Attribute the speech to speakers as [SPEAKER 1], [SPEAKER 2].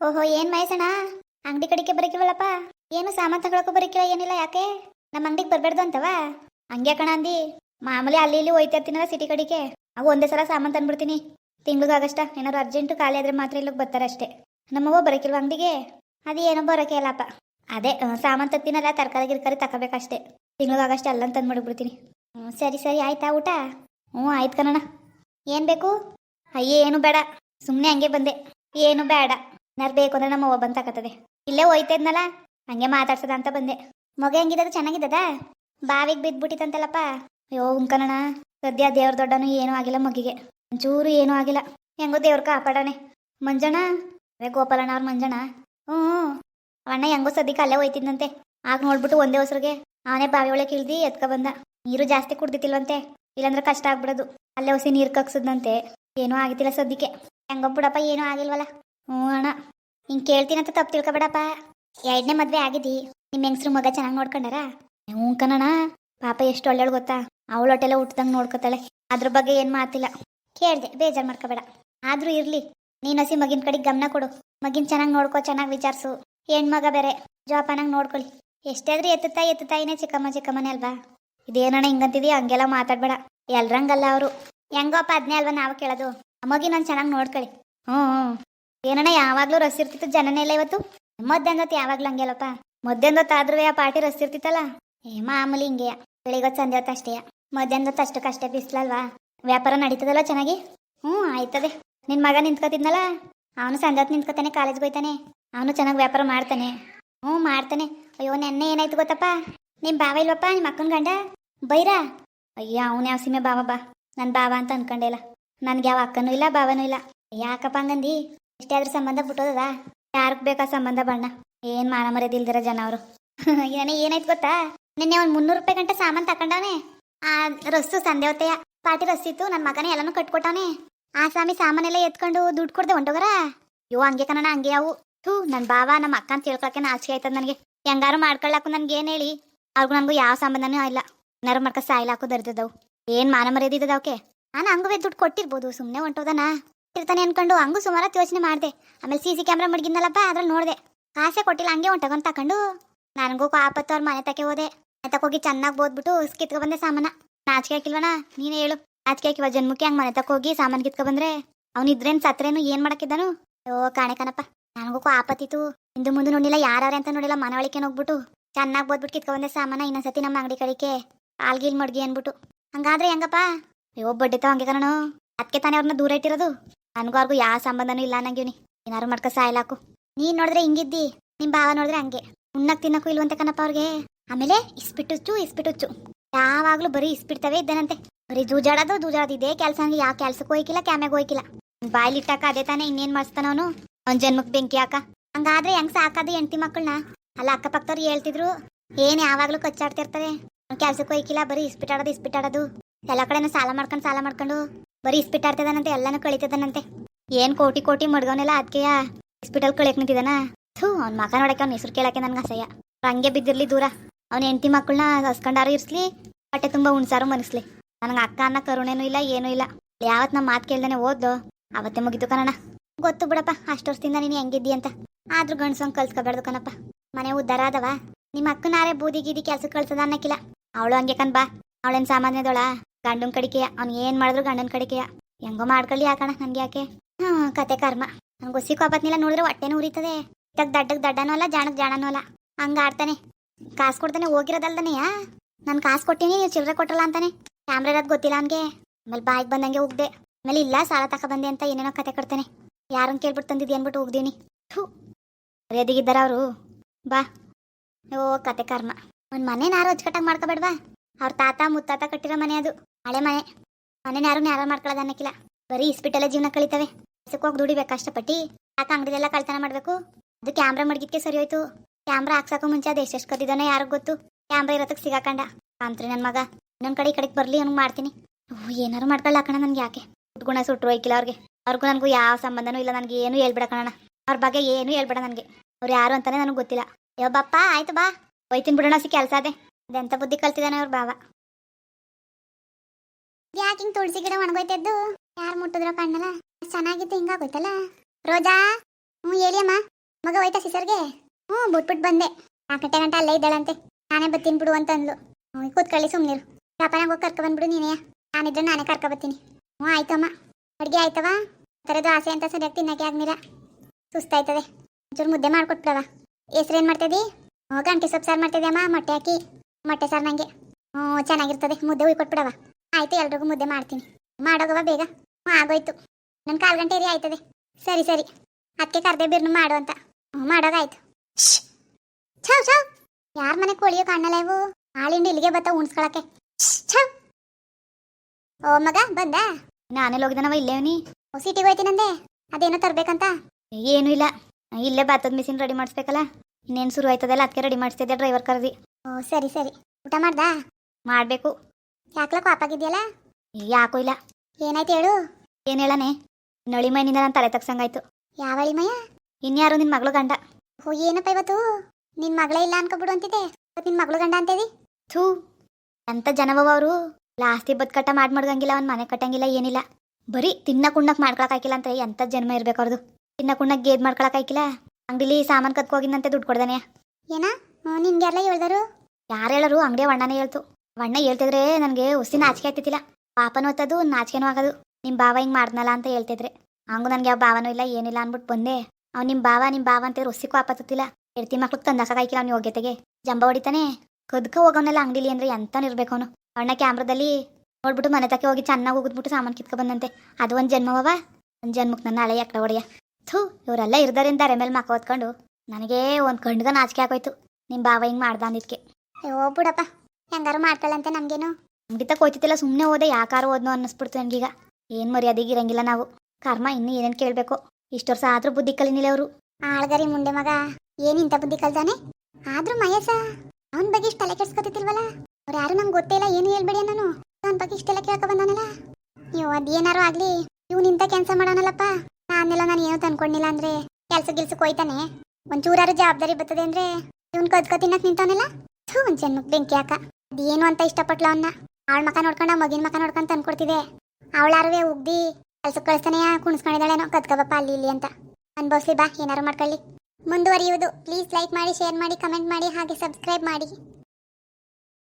[SPEAKER 1] ಓಹೋ, ಏನ್ ಮಹೇಶಣ್ಣ ಅಂಗಡಿ ಕಡೆಗೆ ಬರಕಿವಲ್ಲಪ್ಪ? ಏನು ಸಾಮಾನ್ ತಗೊಳಕ್ಕೂ ಬರಕಿಲ್ಲ ಏನಿಲ್ಲ ಯಾಕೆ? ನಮ್ಮ ಅಂಗಡಿಗೆ ಬರ್ಬೇಡ್ದು ಅಂತವ? ಹಂಗೆ ಕಣ ಅಂದಿ? ಮಾಮೂಲಿ ಅಲ್ಲಿ ಇಲ್ಲಿ ಹೋಯ್ತಾ ಇರ್ತೀನಲ್ಲ ಸಿಟಿ ಕಡೆಗೆ. ಅವು ಒಂದೇ ಸಲ ಸಾಮಾನು ತಂದ್ಬಿಡ್ತೀನಿ. ತಿಂಗ್ಳಿಗೆ ಆಗಷ್ಟ ಏನಾದ್ರು ಅರ್ಜೆಂಟು ಖಾಲಿ ಆದ್ರೆ ಮಾತ್ರ ಇಲ್ಲಿಗೆ ಬರ್ತಾರೆ ಅಷ್ಟೇ. ನಮ್ಮವ್ವ ಬರಕಿಲ್ವ ಅಂಗಡಿಗೆ? ಅದು ಏನೋ ಬರೋಕೆ ಇಲ್ಲಪ್ಪ ಅದೇ ಸಾಮಾನು ತತ್ತಿನಲ್ಲ ತರಕಾರಿ ಗಿರ್ಕಾರಿ ತಗೋಬೇಕಷ್ಟೇ ತಿಂಗ್ಳಿಗೆ ಆಗಷ್ಟ ಎಲ್ಲ ತಂದು ಮಾಡಿಬಿಡ್ತೀನಿ ಹ್ಞೂ ಸರಿ ಸರಿ, ಆಯ್ತಾ ಊಟ? ಹ್ಞೂ ಆಯ್ತು ಕಣಣ್ಣ. ಏನು ಬೇಕು? ಅಯ್ಯೇ, ಏನು ಬೇಡ. ಸುಮ್ಮನೆ ಹಂಗೆ ಬಂದೆ. ಏನು ಬೇಡ. ಏನಾರು ಬೇಕು ಅಂದ್ರೆ ನಮ್ಮ ಅವ್ವ ಬಂತಾಕತ್ತದೆ ಇಲ್ಲೇ ಹೋಯ್ತದ್ನಲ್ಲ, ಹಂಗೆ ಮಾತಾಡ್ಸದ ಅಂತ ಬಂದೆ. ಮಗ ಹೆಂಗಿದದ ಚೆನ್ನಾಗಿದ್ದದ? ಬಾವಿಗೆ ಬಿದ್ದ್ಬಿಟ್ಟಿತ್ತಂತಲ್ಲಪ್ಪ ಅಯ್ಯೋ ಉಂಕನಣ ಸದ್ಯ ದೇವ್ರ ದೊಡ್ಡನು ಏನೂ ಆಗಿಲ್ಲ ಮಗಿಗೆ. ಒಂಚೂರು ಏನೂ ಆಗಿಲ್ಲ. ಹೆಂಗೋ ದೇವ್ರ ಕಾಪಾಡಣೆ. ಮಂಜಣ್ಣ? ಅದೇ ಗೋಪಾಲಣ್ಣ ಅವ್ರ ಮಂಜಣ್ಣ? ಹ್ಞೂ ಅಣ್ಣ ಹೆಂಗೋ ಸದ್ಯಕ್ಕೆ ಅಲ್ಲೇ ಹೋಯ್ತಿದ್ನಂತೆ. ಆಗ ನೋಡ್ಬಿಟ್ಟು ಒಂದೇ ಹೊಸರಿಗೆ ಅವನೇ ಬಾವಿ ಒಳಗೆ ಇಳ್ದು, ಎತ್ಕ ಬಂದ. ನೀರು ಜಾಸ್ತಿ ಕುಡ್ದಿತ್ತಿಲ್ವಂತೆ. ಇಲ್ಲಾಂದ್ರೆ ಕಷ್ಟ ಆಗ್ಬಿಡೋದು. ಅಲ್ಲೇ ಹೊಸಿ ನೀರು ಕಕ್ಸದ್ನಂತೆ. ಏನೂ ಆಗಿತ್ತಿಲ್ಲ ಸದ್ಯಕ್ಕೆ. ಹೆಂಗೋ ಬಿಡಪ್ಪ, ಏನೂ ಆಗಿಲ್ವಲ್ಲ. ಹ್ಞೂ ಅಣ್ಣ. ಹಿಂಗೆ ಕೇಳ್ತೀನಂತ ತಪ್ಪು ತಿಳ್ಕೊಬೇಡಪ್ಪ. ಎರಡನೇ ಮದುವೆ ಆಗಿದ್ದಿ. ನಿಮ್ಮ ಹೆಂಗಸ್ರು ಮಗ ಚೆನ್ನಾಗಿ ನೋಡ್ಕೊಂಡಾರ? ಹ್ಞೂ ಕಣಣ್ಣ. ಪಾಪ ಎಷ್ಟು ಒಳ್ಳೆ ಗೊತ್ತಾ? ಅವಳ ಹೊಟ್ಟೆಲ್ಲ ಹುಟ್ದಂಗೆ ನೋಡ್ಕೊತಾಳೆ. ಅದ್ರ ಬಗ್ಗೆ ಏನು ಮಾತಿಲ್ಲ. ಕೇಳಿದೆ, ಬೇಜಾರು ಮಾಡ್ಕೋಬೇಡ. ಆದರೂ ಇರ್ಲಿ. ನೀನು ಹಸಿ ಮಗಿನ ಕಡೆಗೆ ಗಮನ ಕೊಡು. ಮಗಿನ ಚೆನ್ನಾಗಿ ನೋಡ್ಕೊ, ಚೆನ್ನಾಗಿ ವಿಚಾರಿಸು. ಹೆಣ್ಮಗ ಬೇರೆ. ಜೋಪಾನಾಗಿ ನೋಡ್ಕೊಳ್ಳಿ ಎಷ್ಟೇ ಆದ್ರೂ ಎತ್ತುತ್ತಾ ಎತ್ತುತ್ತಾಯಿನೇ ಚಿಕ್ಕಮ್ಮ, ಚಿಕ್ಕಮ್ಮನೇ ಅಲ್ವಾ? ಇದೇನಣ್ಣ ಹಿಂಗಂತಿದೀಯ? ಹಂಗೆಲ್ಲ ಮಾತಾಡ್ಬೇಡ. ಎಲ್ರಂಗಲ್ಲ ಅವರು. ಹೆಂಗೋಪ್ಪ ಅದನ್ನೇ ಅಲ್ವಾ ನಾವು ಕೇಳೋದು? ಆ ಮಗಿ ನಾನು ಚೆನ್ನಾಗಿ ನೋಡ್ಕೊಳ್ಳಿ ಹ್ಞೂ ಹ್ಞೂ. ಏನಣ್ಣ, ಯಾವಾಗ್ಲೂ ರಸ್ ಇರ್ತಿತ್ತು ಜನನೇ ಇಲ್ಲ ಇವತ್ತು? ಮಧ್ಯಾಹ್ನದೊತ್ತು ಯಾವಾಗ್ಲೂ ಹಂಗೆಲ್ಲಪ್ಪ ಮಧ್ಯಾಹ್ನದೊತ್ತು ಆದ್ರೂ ಆ ಪಾರ್ಟಿ ರಸ್ ಇರ್ತಿತ್ತಲ್ಲ? ಏ, ಮಾಮೂಲಿ ಹಿಂಗೆ. ಬೆಳಿಗ್ಗೆ ಸಂಜೆ ಹೊತ್ತು ಅಷ್ಟೇ. ಮಧ್ಯಾಹ್ನದೊತ್ತು ಅಷ್ಟಕ್ಕಷ್ಟೇ ಬಿಸ್ಲಲ್ವಾ ವ್ಯಾಪಾರ ನಡೀತದಲ್ಲ ಚೆನ್ನಾಗಿ? ಹ್ಞೂ, ಆಯ್ತದೆ. ನಿನ್ನ ಮಗ ನಿಂತ್ಕೋತಿದ್ನಲ್ಲ? ಅವನು ಸಂಜೆ ಹೊತ್ತು ನಿಂತ್ಕೋತಾನೆ, ಕಾಲೇಜ್ಗೆ ಹೋಯ್ತಾನೆ. ಅವನು ಚೆನ್ನಾಗಿ ವ್ಯಾಪಾರ ಮಾಡ್ತಾನೆ. ಹ್ಞೂ, ಮಾಡ್ತಾನೆ. ಅಯ್ಯೋ, ನೆನ್ನೆ ಏನಾಯ್ತು ಗೊತ್ತಪ್ಪ? ನಿಮ್ಮ ಬಾವ ಇಲ್ವಪ್ಪ ನಿಮ್ಮ ಅಕ್ಕನ ಗಂಡ? ಬೈರಾ? ಅಯ್ಯೋ, ಅವನು ಯಾವ ಸೀಮೆ ಬಾವ ಬಾ. ನನ್ನ ಬಾವ ಅಂತ ಅನ್ಕೊಂಡೆ ಇಲ್ಲ ನನ್ಗೆ ಯಾವ ಅಕ್ಕನೂ ಇಲ್ಲ ಬಾವನೂ ಇಲ್ಲ. ಯಾಕಪ್ಪ ಹಂಗಂದಿ? ಎಷ್ಟೇ ಆದ್ರೂ ಸಂಬಂಧ ಬಿಟ್ಟೋದದ ಯಾರಿಗೆ ಬೇಕಾ ಸಂಬಂಧ ಬಣ್ಣ? ಏನ್ ಮಾನ ಮರ್ಯಾದಿಲ್ದಿರ ಜನ ಅವರು? ಏನೇ, ಏನಾಯ್ತು ಗೊತ್ತಾ? ನಿನ್ನೆ ಒಂದು ಮುನ್ನೂರು ರೂಪಾಯಿ ಗಂಟೆ ಸಾಮಾನು ತಕೊಂಡವನೆ. ಆ ರಸ್ತು ಸಂದೇವತೆಯ ಪಾಟಿ ರಸ್ತಿತ್ತು ನನ್ನ ಮಗನೇ ಎಲ್ಲನೂ ಕಟ್ಕೊಟ್ಟವನೆ. ಆ ಸ್ವಾಮಿ ಸಾಮಾನೆಲ್ಲ ಎತ್ಕೊಂಡು ದುಡ್ಡು ಕೊಡ್ದೆ ಹೊಂಟೋಗರ? ಅಯ್ಯೋ ಹಂಗೆ ಕಣ ಹಂಗೆ ಅವು. ಥೂ ನನ್ನ ಬಾವ ನಮ್ಮ ಅಕ್ಕ ಅಂತ ತಿಳ್ಕೊಳಕ್ಕೆ ನಾಚಿಕೆ ಆಯ್ತದ ನನಗೆ. ಹೆಂಗಾರು ಮಾಡ್ಕೊಳ್ಳಾಕು ನನ್ಗೆ, ಏನು ಹೇಳಿ? ಅವ್ರಿಗೂ ನನಗೂ ಯಾವ ಸಂಬಂಧನೂ ಇಲ್ಲ. ಏನಾರು ಮಾಡ್ಕೊ ಸಾಯ್ಲಾಕು ದರ್ದದವು ಏನು ಮಾನ ಮರ್ಯಾದೆ ಇದ್ದದ ಅವಕ್ಕೆ ನಾನು ಹಂಗವೇ ದುಡ್ಡು ಕೊಟ್ಟಿರ್ಬೋದು ಸುಮ್ಮನೆ ಹೊಂಟೋದನ? ಇರ್ತಾನೆ ಅನ್ಕೊಂಡು ಹಂಗೂ ಸುಮಾರ ಯೋಚನೆ ಮಾಡಿದೆ. ಆಮೇಲೆ ಸಿ ಸಿ ಕ್ಯಾಮ್ರಾ ಮಡಗಿದ್ನಲ್ಲಪ್ಪ, ಅದ್ರಲ್ಲಿ ನೋಡಿದೆ. ಕಾಸೆ ಕೊಟ್ಟಿಲ್ಲ, ಹಂಗೆ ಹೊಂಟಗೊಂಡ್ ತಕೊಂಡು. ನನಗೂ ಆಪತ್ತು ಅವ್ರ ಮನೆ ತಕ್ಕೆ ಹೋದೆ. ಹೋಗಿ ಚೆನ್ನಾಗಿ ಬೋದ್ಬಿಟ್ಟು ಕಿತ್ಕೊ ಬಂದೆ ಸಾಮಾನ. ನಾಚಿಕೆ ಹಾಕಿಲ್ವನ ನೀನೇ ಹೇಳು. ನಾಚಿಕೆ ಹಾಕಿವ ಜನ್ಮಕ್ಕೆ ಹಂಗೆ ಮನೆ ತಕ ಹೋಗಿ ಸಾಮಾನು ಕಿತ್ಕೊ ಬಂದ್ರೆ ಅವ್ನಿದ್ರೇನು ಸತ್ರೇನು ಏನ್ ಮಾಡಕ್ಕಿದ್ದಾನು? ಓ ಕಾಣೆ ಕಣಪ್ಪ. ನನಗೂ ಆಪತ್ತಿತ್ತು ಹಿಂದೂ ಮುಂದೆ ನೋಡಿಲ್ಲ ಯಾರ್ಯಾರ ಅಂತ ನೋಡಿಲ್ಲ ಮನವಳಿಕೆ ಹೋಗ್ಬಿಟ್ಟು. ಚೆನ್ನಾಗಿ ಬೋದ್ಬಿಟ್ಟು ಕಿತ್ಕೊ ಬಂದೆ ಸಾಮಾನ, ಇನ್ನೊಂದ್ಸತಿ ನಮ್ಮ ಅಂಗಡಿ ಕಡೆಗೆ. ಆಲ್ಗಿಲ್ ಮಡ್ಗಿ ಅನ್ಬಿಟ್ಟು. ಹಂಗಾದ್ರೆ ಹೆಂಗಪ್ಪ? ಅಯ್ಯೋ ಬಡ್ಡಿತ ಹಂಗೆ ಕಣನು ಅದಕ್ಕೆ ತಾನೇ ಅವ್ರನ್ನ ದೂರ ಇಟ್ಟಿರೋದು. ನನಗೂ ಅವ್ರಿಗೂ ಯಾವ ಸಂಬಂಧನೂ ಇಲ್ಲ ನಂಗಿವ್ನಿ ಏನಾರು ಮಾಡ್ಕೊ ಸಾಯ್ಲಾಕು. ನೀನ್ ನೋಡಿದ್ರೆ ಹಿಂಗಿದ್ದಿ. ನಿಮ್ ಭಾವ ನೋಡಿದ್ರೆ ಹಂಗೆ. ಉಣ್ಣಕ್ ತಿನ್ನಕ್ಕೂ ಇಲ್ವಂತೆ ಕಣಪ್ಪ ಅವ್ರಿಗೆ. ಆಮೇಲೆ ಇಸ್ಬಿಟ್ಟುಚ್ಚು ಇಸ್ಬಿಟ್ಟುಚ್ಚು ಯಾವಾಗ್ಲೂ ಬರೀ ಇಸ್ಬಿಡ್ತವೆ ಇದ್ದಾನಂತೆ. ಬರೀ ಜೂಜಾಡೋದು ಇದೇ ಕೆಲಸ ಯಾವ ಕೆಲ್ಸಕ್ಕೂ ಹೋಯ್ಕಿಲ್ಲ, ಕ್ಯಾಮ್ಯಾಗ ಹೋಯ್ಕಿಲ್ಲ. ಬಾಯ್ಲಿ ಇಟ್ಟಾಕ ಅದೇ ತಾನೇ ಇನ್ನೇನ್ ಮಾಡಿಸ್ತಾನ ಅವನು? ಅವ್ನ ಜನ್ಮಕ್ಕೆ ಬೆಂಕಿ ಹಾಕ. ಹಂಗಾದ್ರೆ ಹೆಂಗ್ ಸಾಕದು ಹೆಂಡತಿ ಮಕ್ಕಳನ್ನ ಅಲ್ಲ ಅಕ್ಕಪಕ್ಕದವ್ರು ಹೇಳ್ತಿದ್ರು, ಏನ್ ಯಾವಾಗ್ಲೂ ಕಚ್ಚಾಡ್ತಿರ್ತಾರೆ ಕೆಲ್ಸಕ್ಕೆ ಹೋಯ್ಕಿಲ್ಲ, ಬರೀ ಇಸ್ಬಿಟ್ಟಾಡೋದು ಇಸ್ಬಿಟ್ಟಾಡೋದು ಎಲ್ಲ ಕಡೆನೂ ಸಾಲ ಮಾಡ್ಕೊಂಡು ಸಾಲ ಮಾಡ್ಕೊಂಡು. ಬರೀ ಇಸ್ಪಿಟಾಡ್ತಿದಾನಂತೆ ಎಲ್ಲಾನು ಕಳಿತದನಂತೆ. ಏನ್ ಕೋಟಿ ಕೋಟಿ ಮಡ್ಗವನೆಲ್ಲ ಅದಕ್ಕೆಯ ಇಸ್ಪಿಟಲ್ ಕಳಿಯಕ್ ನಿಂತಿದಾನ? ಥೂ, ಅವ್ನ ಮಕ ನೋಡಕ್ಕೆ ಅವ್ನ ಹೆಸರು ಕೇಳಕ್ಕೆ ನನ್ಗೆ ಅಸಹ್ಯ. ಹಂಗೆ ಬಿದ್ದಿರ್ಲಿ ದೂರ. ಅವ್ನ ಹೆಂಡತಿ ಮಕ್ಕಳನ್ನ ಹಸ್ಕೊಂಡಾರು ಇರ್ಸ್ಲಿ ಹೊಟ್ಟೆ ತುಂಬಾ ಉಣ್ಸಾರು ಮನಸ್ಲಿ. ನನಗೆ ಅಕ್ಕ ಅನ್ನ ಕರುಣೇನೂ ಇಲ್ಲ, ಏನೂ ಇಲ್ಲ. ಯಾವತ್ ನಮ್ಮ ಮಾತು ಕೇಳ್ದಾನೆ ಓದ್ದು, ಅವತ್ತೇ ಮುಗಿತು ಕಣಣ್ಣ. ಗೊತ್ತು ಬಿಡಪ್ಪ, ಅಷ್ಟು ವರ್ಷದಿಂದ ನೀನು ಹೆಂಗಿದ್ದಿ ಅಂತ. ಆದ್ರೂ ಗಂಡ್ಸಂಗ್ ಕಲ್ಸ್ಕೊಬಾರ್ದು ಕಣಪ್ಪ. ಮನೆ ಉದ್ದಾರ ಅದವ ನಿಮ್ಮ ಅಕ್ಕನಾರೇ ಬೂದಿ ಗೀದಿ ಕೆಲ್ಸಕ್ಕೆ ಕಳ್ಸದ ಅನ್ನಕ್ಕಿಲ್ಲ. ಅವಳು ಹಂಗೆ ಕಣ್ ಬಾ. ಅವಳೇನ್ ಸಾಮಾನ್ಯದೋಳ? ಗಂಡನ್ ಕಡಿಕೆಯ ಅವ್ನು ಏನ್ ಮಾಡಿದ್ರು ಗಂಡನ ಕಡಿಕೆಯ ಹೆಂಗೋ ಮಾಡ್ಕೊಳ್ಳಿ ಯಾಕಣ ನನ್ಗೆ ಯಾಕೆ? ಹಾ, ಕತೆ ಕರ್ಮ. ನಂಗೆ ಹುಸಿ ಕೋಪತ್ನಿಲ್ಲ ನೋಡಿದ್ರೆ ಹೊಟ್ಟೆನೂ ಉರಿತದೆ. ಇತ್ತಾಗ ದಡ್ಡಕ್ ದಡ್ಡನೂ ಅಲ್ಲ ಜಾಣಕ್ಕೆ ಜಾಣನೂ ಅಲ್ಲ. ಹಂಗ ಆಡ್ತಾನೆ. ಕಾಸು ಕೊಡ್ತಾನೆ ಹೋಗಿರೋದಲ್ದನೆಯಾ ನಾನು ಕಾಸು ಕೊಟ್ಟಿನಿ, ನೀವು ಚಿಲ್ಲರೆ ಕೊಟ್ಟಲ್ಲ ಅಂತಾನೆ. ಕ್ಯಾಮ್ರಾ ಇರೋದು ಗೊತ್ತಿಲ್ಲ ಅವನಿಗೆ. ಆಮೇಲೆ ಬಾಯಿಗೆ ಬಂದಂಗೆ ಉಗ್ದೆ. ಆಮೇಲೆ ಇಲ್ಲ, ಸಾಲ ತಕ ಬಂದೆ ಅಂತ ಏನೇನೋ ಕತೆ ಕೊಡ್ತಾನೆ ಯಾರನ್ನ ಕೇಳ್ಬಿಟ್ಟು ತಂದಿದ್ದಿ ಅನ್ಬಿಟ್ಟು ಹೋಗ್ದೀನಿ ಥೂ. ಮರ್ಯಾದಿಗಿದ್ದಾರ ಅವರು. ಬಾ. ಓ ಕತೆ ಕರ್ಮ. ಒಂದು ಮನೆ ಯಾರು ಅಚ್ಚುಕಟ್ಟಾಗಿ ಮಾಡ್ಕೋಬೇಡ್ವಾ? ಅವ್ರ ತಾತ, ಮುತ್ತಾತ ಕಟ್ಟಿರೋ ಮನೆ ಅದು. ಹಳೆ ಮನೆ. ಮನೇನ ಯಾರು ಯಾರು ಮಾಡ್ಕೊಳ್ಳೋದು ಅನ್ನಕ್ಕಿಲ್ಲ ಬರೀ ಇಸ್ಪಿಟಲ್ಲೇ ಜೀವನ ಕಳಿತವೆ. ಹೋಗಿ ದುಡಿಬೇಕು ಕಷ್ಟಪಟ್ಟು. ಯಾಕೆ ಅಂಗಡಿದೆಲ್ಲ ಕಳ್ತನ ಮಾಡಬೇಕು? ಅದು ಕ್ಯಾಮ್ರಾ ಮಡಗಿದ್ಕೆ ಸರಿ ಹೋಯ್ತು. ಕ್ಯಾಮ್ರಾ ಹಾಕ್ಸಕ್ಕೂ ಮುಂಚೆ ಅದು ಎಷ್ಟೆಷ್ಟು ಕದಿದಾನೆ ಯಾರಿಗ್ ಗೊತ್ತು? ಕ್ಯಾಮ್ರಾ ಇರೋದಕ್ಕೆ ಸಿಗಾಕಂಡ. ಕಾಂತ್ರಿ ನನ್ನ ಮಗ. ಇನ್ನೊಂದು ಕಡೆ ಈ ಕಡೆಗೆ ಬರಲಿ, ಅವ್ನಿಗೆ ಮಾಡ್ತೀನಿ. ಏನಾರು ಮಾಡ್ಕೊಳ್ಳ ಕಣ ನನ್ಗೆ ಯಾಕೆ? ಗುಣ ಸುಟ್ಟರು ಹೋಯ್ಕಿಲ್ಲ ಅವ್ರಿಗೆ. ಅವ್ರಿಗೂ ನನಗೂ ಯಾವ ಸಂಬಂಧನೂ ಇಲ್ಲ, ನನಗೆ ಏನು ಹೇಳ್ಬೇಡ ಕಣ ಅವ್ರ ಬಗ್ಗೆ ಏನು ಹೇಳ್ಬೇಡ ನನಗೆ. ಅವ್ರು ಯಾರು ಅಂತಾನೆ ನನಗೆ ಗೊತ್ತಿಲ್ಲ. ಯೋ ಬಪ್ಪ, ಆಯ್ತು ಬಾ. ಹೋಯ್ತೀನಿ ಬಿಡೋಣ ಸಿ ಕೆಲಸ ಅದೇ. ಅದೆಂತ ಬುದ್ಧಿ ಕಲ್ತಿದ್ದಾನೆ ಅವ್ರ ಬಾವ ಯಾಕೆ ಹಿಂಗ್ ತುಳಸಿ ಗಿಡ ಒಣಗೋಯ್ತದ್ದು? ಯಾರು ಮುಟ್ಟಿದ್ರೋ ಕಣ್ಣಲ್ಲ. ಚೆನ್ನಾಗಿತ್ತು ಹಿಂಗಾಗೋಯ್ತಲ್ಲ? ರೋಜಾ? ಹ್ಞೂ ಹೇಳಿಯಮ್ಮ
[SPEAKER 2] ಮಗ ಹೋಯ್ತಾ ಸಿಸರ್ಗೆ? ಹ್ಞೂ ಬಿಟ್ಬಿಟ್ಟು ಬಂದೆ. ನಾಲ್ಕು ಗಂಟೆ ಅಲ್ಲೇ ಇದ್ದಾಳಂತೆ. ನಾನೇ ಬತ್ತೀನಿ ಬಿಡು ಅಂತ ಅಂದ್ಲು. ಹ್ಞೂ ಕೂತ್ಕೊಳ್ಳಿ ಸುಮ್ಮನಿರು ವ್ಯಾಪಾರ ಹೋಗಿ ಕರ್ಕೊ ಬಂದ್ಬಿಡು ನೀನೇ ನಾನಿದ್ರೆ ನಾನೇ ಕರ್ಕೊ ಬರ್ತೀನಿ. ಹ್ಞೂ ಆಯ್ತಮ್ಮ ಅಡುಗೆ ಆಯ್ತವ? ಥರದ್ದು ಆಸೆ ಅಂತ ಸರಿಯಾಗಿ ತಿನ್ನಕ್ಕೆ ಆಗ್ನಿಲ್ಲ ಸುಸ್ತಾಯ್ತದೆ. ಒಂಚೂರು ಮುದ್ದೆ ಮಾಡ್ಕೊಟ್ಬಿಡವ ಹೆಸ್ರೇನು ಮಾಡ್ತಿದ್ದಿ? ಹ್ಞೂ ಗಂಟೆ ಸೊಪ್ಪು ಸಾರು ಮಾಡ್ತಿದ್ಯಮ್ಮ? ಮೊಟ್ಟೆ ಹಾಕಿ. ಮೊಟ್ಟೆ ಸಾರು ನನಗೆ ಹ್ಞೂ ಚೆನ್ನಾಗಿರ್ತದೆ. ಮುದ್ದೆ ಉಯ್ಕೊಟ್ಬಿಡವ ಆಯ್ತು, ಎಲ್ರಿಗೂ ಮುದ್ದೆ ಮಾಡ್ತೀನಿ. ಮಾಡೋಗವ ಬೇಗ. ಆಗೋಯ್ತು. ನನ್ನ ಕಾಲು ಗಂಟೆ ರೀ ಆಯ್ತದೆ. ಸರಿ ಸರಿ. ಅದಕ್ಕೆ ಕರ್ದೆ ಬಿರ್ನು ಮಾಡು ಅಂತ. ಹ್ಞೂ ಮಾಡೋಗಾಯ್ತು ಛವ್ ಛವ್ ಯಾರ ಮನೆ ಕೋಳಿಯೋ ಕಾಣಲ್ಲ ಇವು? ಹಾಳಿಂದ ಇಲ್ಲಿಗೆ ಬತ್ತ ಉಣ್ಸ್ಕೊಳಕ್ಕೆ. ಛವ್ ಓ, ಮಗ, ಬಂದ?
[SPEAKER 1] ನಾನೆಲ್ಲ ಹೋಗಿದ್ದಾನವ ಇಲ್ಲೇವನಿ
[SPEAKER 2] ಸಿಟಿಗೆ ಹೋಯ್ತೀನಂದೆ ಅದೇನೋ ತರ್ಬೇಕಂತ?
[SPEAKER 1] ಏನೂ ಇಲ್ಲ. ಇಲ್ಲೇ ಬಾತದ ಮಿಷಿನ್ ರೆಡಿ ಮಾಡಿಸ್ಬೇಕಲ್ಲ. ಇನ್ನೇನು ಶುರು ಆಯ್ತದಲ್ಲ ಅದಕ್ಕೆ ರೆಡಿ ಮಾಡಿಸ್ತಿದ್ದೆ ಡ್ರೈವರ್ ಕರೆದಿ.
[SPEAKER 2] ಓ, ಸರಿ ಸರಿ. ಊಟ ಮಾಡ್ದಾ?
[SPEAKER 1] ಮಾಡಬೇಕು.
[SPEAKER 2] ಯಾಕ್ಲ ಕಾಪಾಗಿದ್ಯಲ್ಲ
[SPEAKER 1] ಯಾಕೋ ಇಲ್ಲ.
[SPEAKER 2] ಏನಾಯ್ತು ಹೇಳು?
[SPEAKER 1] ಏನು ಹೇಳನೆ ನಳಿ ಮೈನಿಂದ ನಾನು ತಲೆ ತಗ್ಸಂಗಾಯ್ತು.
[SPEAKER 2] ಯಾವಳಿ ಮಯ
[SPEAKER 1] ಇನ್ಯಾರು ನಿನ್ನ ಮಗಳು ಗಂಡ.
[SPEAKER 2] ಹೋ ಏನಪ್ಪ ಇವತ್ತು? ನಿನ್ ಮಗಳೇ ಇಲ್ಲ ಅನ್ಕೊಬಿಡು ಅಂತಿದೆ ಇವತ್ತು ನಿನ್ ಮಗಳು ಗಂಡ ಅಂತೇಳಿ
[SPEAKER 1] ಥೂ ಅಂತ ಜನವವ ಅವರು? ಲಾಸ್ತಿ ಬದ್ ಕಟ್ಟ ಮಾಡಿ ಮಡ್ಗಂಗಿಲ್ಲ ಅವ್ನ ಮನೆ ಕಟ್ಟಂಗಿಲ್ಲ ಏನಿಲ್ಲ. ಬರೀ ತಿನ್ನ ಕುಣ್ಣಕ್ ಮಾಡ್ಕೊಳಕಾಕಿಲ್ಲ ಅಂತ ಎಂತ ಜನ್ಮ ಇರ್ಬೇಕು ಅವ್ರದ್ದು ತಿನ್ನ ಕುಣ್ಣಕ್ ಗೇದ್ ಮಾಡ್ಕೊಳಕಾಕಿಲ್ಲ ಅಂಗಡಿಲಿ ಸಾಮಾನು ಕತ್ಕೋಗಿದ್ದಂತೆ ದುಡ್ಡು ಕೊಡ್ದಾನೆ.
[SPEAKER 2] ಏನ? ಹ್ಞೂ ನಿನ್ಗೆಲ್ಲ ಹೇಳ್ದರು?
[SPEAKER 1] ಯಾರು ಹೇಳರು? ಅಂಗಡಿ ಅಣ್ಣನೇ ಹೇಳ್ತು. ಅಣ್ಣ ಹೇಳ್ತಿದ್ರೆ ನನಗೆ ಉಸಿ ನಾಚಿಕೆ ಆಗ್ತಿತ್ತಿಲ್ಲ. ಪಾಪನೂ ಹೊತ್ತದು ನಾಚಿಕೆನೂ ಆಗೋದು. ನಿಮ್ಮ ಬಾವ ಹಿಂಗೆ ಮಾಡ್ದನಲ್ಲ ಅಂತ ಹೇಳ್ತಿದ್ರೆ. ಹಂಗು ನನಗೆ ಯಾವ ಭಾವನೂ ಇಲ್ಲ, ಏನಿಲ್ಲ ಅಂದ್ಬಿಟ್ಟು ಬಂದೆ. ಅವ್ನು ನಿಮ್ಮ ಬಾವ ನಿಮ್ಮ ಬಾವ ಅಂತ ಉಸಿಕ್ಕೂ ಆಪತ್ತಿಲ್ಲ ಹೆಡ್ತಿ ಮಕ್ಳಿಗೆ ತಂದಾಕಾಯ್ಕಿಲ್ಲ ಅವ್ನ ಯೋಗ್ಯತೆಗೆ. ಜಂಬ ಹೊಡಿತಾನೆ. ಕದ್ಕ ಹೋಗೋನೆಲ್ಲ ಅಂಗಡಿಲಿ ಅಂದ್ರೆ ಎಂತ ಇರ್ಬೇಕು ಅವನು. ಅಣ್ಣ ಕ್ಯಾಮ್ರಾದಲ್ಲಿ ನೋಡ್ಬಿಟ್ಟು ಮನೆ ತಕ್ಕೆ ಹೋಗಿ ಚೆನ್ನಾಗಿ ಹೋಗಿದ್ಬಿಟ್ಟು ಸಾಮಾನು ಕಿತ್ಕೊ ಬಂದಂತೆ. ಅದು ಒಂದು ಜನ್ಮವವ ಒಂದು ಜನ್ಮಕ್ಕೆ ನನ್ನ ಹಳೆ ಅಕ್ಕ ಹೊಡೆಯ ಥೂ, ಇವರೆಲ್ಲ ಇರ್ದಾರಿಂದ ಅರೆ ಮೇಲೆ ಮಕ್ಕ ಓದ್ಕೊಂಡು ನನಗೆ ಒಂದು ಕಣ್ಗ ನಾಚಿಕೆ ಆಗೋಯ್ತು. ನಿಮ್ಮ ಬಾವ ಹಿಂಗೆ ಮಾಡ್ದ
[SPEAKER 2] ಹೋಗ್ ಬಿಡಪ್ಪ ಹೆಂಗಾರು ಮಾಡ್ತಾಳಂತೆ ನಮ್ಗೇನು?
[SPEAKER 1] ಅಂಗಡಿ ತಕ ಹೋಯ್ತಿದ್ದಿಲ್ಲ ಸುಮ್ಮನೆ ಹೋದೆ ಯಾಕಾರು ಓದ್ನೋ ಅನ್ನಿಸ್ಬಿಡ್ತು ನನಗೀಗ. ಏನು ಮರ್ಯಾದೆಗೆ ಇರಂಗಿಲ್ಲ ನಾವು. ಕರ್ಮ ಇನ್ನೂ ಏನೇನು ಕೇಳಬೇಕು? ಇಷ್ಟು ವರ್ಷ ಆದ್ರೂ ಬುದ್ಧಿ ಕಲಿನಿಲ್ಲ ಅವರು.
[SPEAKER 2] ಆಳ್ಗರಿ ಮುಂಡೆ ಮಗ. ಏನಿಂತ ಬುದ್ಧಿ ಕಲ್ತಾನೆ ಆದ್ರೂ ಮಹೇಶ ಅವನ ಬಗ್ಗೆ ಇಷ್ಟು ತಲೆ ಕೆಡ್ಸ್ಕೊತಿಲ್ವಲ್ಲ ಅವ್ರು ಯಾರು ನಂಗೆ ಗೊತ್ತೇ ಇಲ್ಲ ಏನು ಹೇಳ್ಬೇಡಿ ನಾನು ಅವನ ಬಗ್ಗೆ ಇಷ್ಟೆಲ್ಲ ಕೇಳ್ಕೊ ಬಂದಾನಲ್ಲ? ನೀವು ಅದೇನಾರು ಆಗ್ಲಿ. ಇವ್ನು ಇಂಥ ಕೆಲಸ ಮಾಡೋನಲ್ಲಪ್ಪ. ನಾನೆಲ್ಲ ನಾನು ಏನು ತಂದ್ಕೊಂಡಿಲ್ಲ ಅಂದ್ರೆ ಕೆಲ್ಸ ಗಿಲ್ಸಕ್ಕೆ ಹೋಯ್ತಾನೆ. ಒಂಚೂರಾರು ಜವಾಬ್ದಾರಿ ಬರ್ತದೆ ಅಂದ್ರೆ ಇವ್ನ್ ಕದ್ಕೊ ತಿನ್ನಕ್ ನಿಂತವನಲ್ಲ? ಹ್ಞೂ ಒಂದ್ ಜನ್ಮಕ್ ಬೆಂಕಿ ಹಾಕ. ಅದೇನು ಅಂತ ಇಷ್ಟಪಟ್ಲ ಅವನ್ನ ಅವಳ ಮಕ ನೋಡ್ಕೊಂಡ ಮಗಿನ ಮಕ ನೋಡ್ಕೊಂಡ್ ತಂದ್ಕೊಡ್ತಿದೆ. ಅವಳಾರುವೆ ಉಗ್ದಿ ಕೆಲ್ಸಕ್ಕೆ ಕಳ್ಸ್ತಾನೆ ಕುಣಿಸ್ಕೊಂಡಿದ್ದಾಳೇನೋ ಕದ್ಕಬಪ್ಪ ಅಲ್ಲಿ ಇಲ್ಲಿ ಅಂತ. ಅನ್ಭವಿಸ್ಲಿ ಬಾ, ಏನಾರು ಮಾಡ್ಕೊಳ್ಳಿ. ಮುಂದುವರಿಯುವುದು. ಪ್ಲೀಸ್ ಲೈಕ್ ಮಾಡಿ ಶೇರ್ ಮಾಡಿ ಕಮೆಂಟ್ ಮಾಡಿ, ಹಾಗೆ ಸಬ್ಸ್ಕ್ರೈಬ್ ಮಾಡಿ.